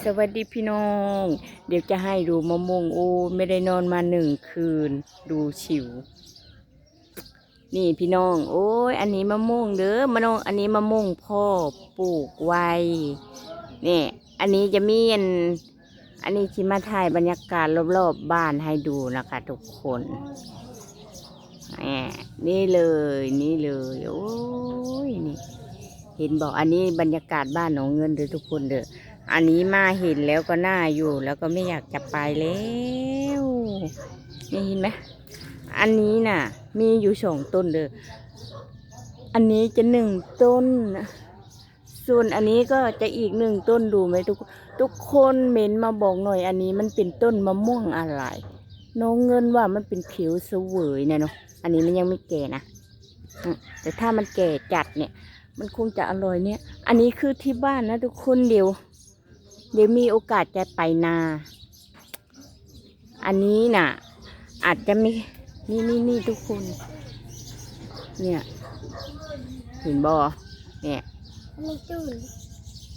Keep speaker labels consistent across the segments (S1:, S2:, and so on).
S1: สวัสดีพี่น้อง เดี๋ยวจะให้ดูมะม่วงโอ้ไม่ได้นอนมาหนึ่งคืน ดูฉิว นี่พี่น้อง โอ้ยอันนี้มะม่วงเด้อมะน้องอันนี้มะม่วงพ่อปลูกไว้เนี่ยอันนี้จะมีอันอันนี้ที่มาถ่ายบรรยากาศรอบๆบบ้านให้ดูนะคะทุกคนนี่เลยนี่เลยโอ้ยนี่ เห็นบอกอันนี้บรรยากาศบ้านหนองเงินเด้อทุกคนเด้อ อันนี้มาเห็นแล้วก็น่าอยู่ แล้วก็ไม่อยากจะไปแล้วนี่เห็นไหมอันนี้น่ะ มีอยู่สองต้นเด้ออันนี้จะหนึ่งต้น ส่วนอันนี้ก็จะอีกหนึ่งต้นดูไหมทุกทุกคนเม้นมาบอกหน่อย อันนี้มันเป็นต้นมะม่วงอะไรน้องเงินว่ามันเป็นผิวเสวยเนี่ยเนาะอันนี้มันยังไม่แก่นะแต่ถ้ามันแก่จัดเนี่ย มันคงจะอร่อยเนี่ย อันนี้คือที่บ้านนะทุกคนเดี๋ยว เดี๋ยวมีโอกาสจะไปนา อันนี้น่ะ อาจจะไม่นี่นี่นี่ทุกคน เนี่ยเห็นบอเนี่ย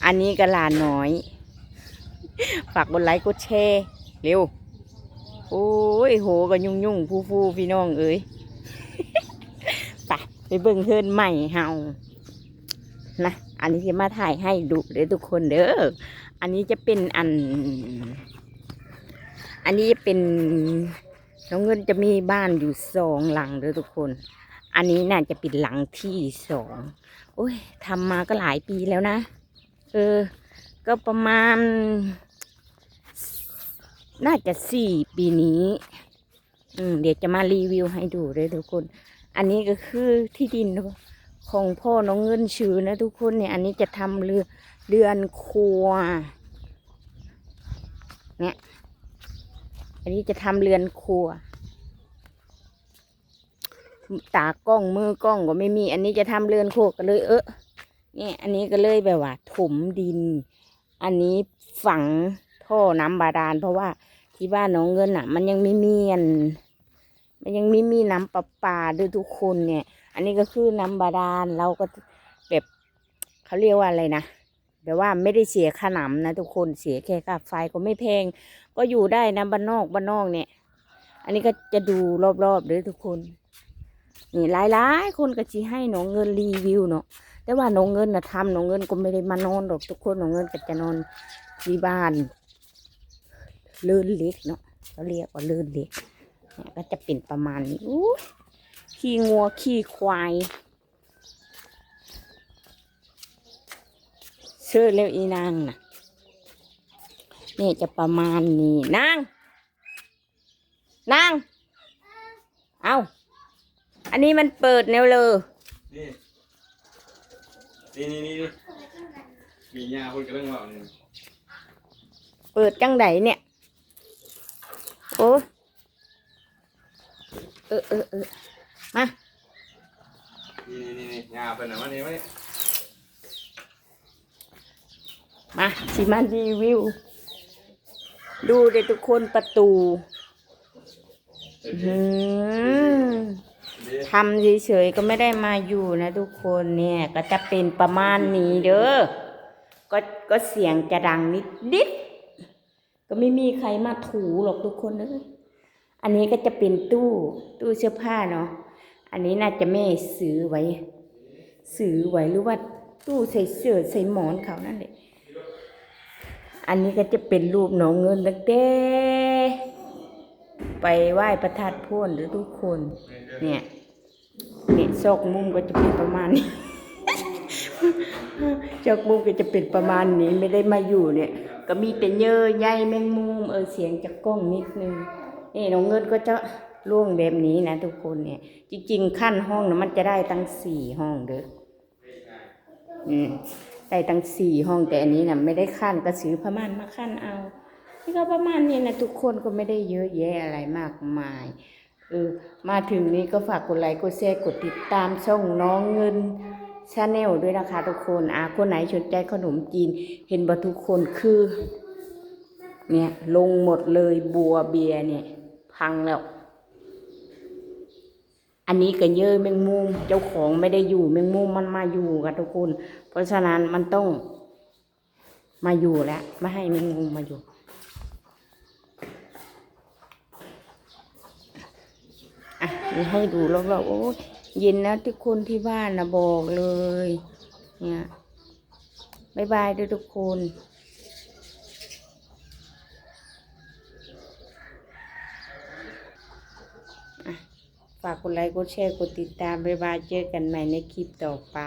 S1: อันนี้กระลาน้อย ฝากกดไลค์กดแชร์เร็ว โอ้ยโหก็ยุ่งยุ่งฟูฟูพี่น้องเอ้ยไปไปเบิ่งเฮือนใหม่เฮานะ อันนี้จะมาถ่ายให้ดูเด้อทุกคนเด้อ อันนี้จะเป็นอัน อันนี้จะเป็นน้องเงินจะมีบ้านอยู่สองหลังเด้อทุกคน อันนี้น่าจะเป็นหลังที่สองโอ้ยทำมาก็หลายปีแล้วนะ เออ ก็ประมาณ น่าจะสี่ปีนี้ อืม เดี๋ยวจะมารีวิวให้ดูเลยทุกคน อันนี้ก็คือที่ดินของพ่อน้องเงินชื่อนะทุกคนเนี่ย อันนี้จะทำเรือเรือนครัว เนี่ยอันนี้จะทำเรือนครัว ตากล้องมือกล้องก็ไม่มี อันนี้จะทำเรือนครัวก็เลย เออเนี่ยอันนี้ก็เลยแบบว่า ถมดิน อันนี้ฝังท่อน้ำบาดาล เพราะว่าที่บ้านน้องเงินอะ มันยังไม่มีอันมันยังไม่มีน้ำประปาด้วยทุกคนเนี่ย อันนี้ก็คือน้ำบาดาลเราก็แบบเขาเรียกว่าอะไรนะ แบบว่าไม่ได้เสียค่าน้ำนะทุกคนเสียแค่ค่าไฟก็ไม่แพง ก็อยู่ได้นะบ้านนอกบ้านนอกเนี่ย อันนี้ก็จะดูรอบๆเลยทุกคน นี่หลายๆคนก็จีให้หนองเงินรีวิวเนาะแต่ว่าหนองเงินนะทำหนองเงินก็ไม่ได้มานอนหรอกทุกคนหนองเงินก็จะนอนที่บ้านเลื่นเล็กเนาะเขาเรียกว่าเลื่นเล็กเนี่ยก็จะเป็นประมาณนี้ขี้งัวขี้ควาย ชื่อแล้วอีนางน่ะนี่จะประมาณนี้นางนางเอาอันนี้มันเปิดแนวเลย
S2: นี่นี่นี่นี่มียาคนกำลังเว่าเนี่ย
S1: เปิดจังไดเนี่ยโอ้เออเออเออมา
S2: นี่นี่นี่ยาเป็นอะไรมาเนี่ย มาเนี่ย
S1: มาชิมารีวิว ดูเด็ทุกคนประตูทำเฉยๆก็ไม่ได้มาอยู่นะทุกคนเนี่ย ก็จะเป็นประมาณนี้เด้อก็ก็เสียงจะดังนิดนิดก็ไม่มีใครมาถูหรอกทุกคนเลยอันนี้ก็จะเป็นตู้ตู้เสื้อผ้าเนาะอันนี้น่าจะแม่ซื้อไว้ ซื้อไว้หรือว่าตู้ใส่เสื้อใส่หมอนเขานั่นแหละ อันนี้ก็จะเป็นรูปหนองเงินตั้งแต่ไปไหว้ประทัดพ่นหรือทุกคน เนี่ยเนี่ยซอกมุมก็จะเป็นประมาณนี้ซอกมุมก็จะเป็นประมาณนี้ไม่ได้มาอยู่เนี่ย ก็มีแต่เยอะใยแมงมุมเออเสียงจากกล้องนิดนึงนี่น้องเงินก็จะล่วงแบบนี้นะทุกคนเนี่ย จริง ๆ ขั้นห้องนะมันจะได้ตั้งสี่ห้องเด้ออืม ได้ตั้งสี่ห้องแต่อันนี้นะไม่ได้ขั้นก็ซื้อพม่านมาขั้นเอานี่ก็ประมาณนี้นะทุกคนก็ไม่ได้เยอะแยะอะไรมากมายเออมาถึงนี้ก็ฝากกดไลค์กดแชร์กดติดตามช่องน้องเงินชาแนลด้วยนะคะทุกคนอาคนไหนสนใจขนมจีน เห็นบ่ทุกคนคือ เนี่ยลงหมดเลยบัวเบียเนี่ย พังแล้ว อันนี้ก็เยอะแมงมุมเจ้าของไม่ได้อยู่แมงมุมมันมาอยู่กับทุกคน เพราะฉะนั้นมันต้อง มาอยู่แล้วมาให้แมงมุมมาอยู่ อะให้ดูรอบๆโอ้ยเย็นนะทุกคนที่บ้านนะบอกเลย เนี่ยบายบายด้วยทุกคนอะ ฝากกดไลค์กดแชร์กดติดตามบายบายเจอกันใหม่ในคลิปต่อไป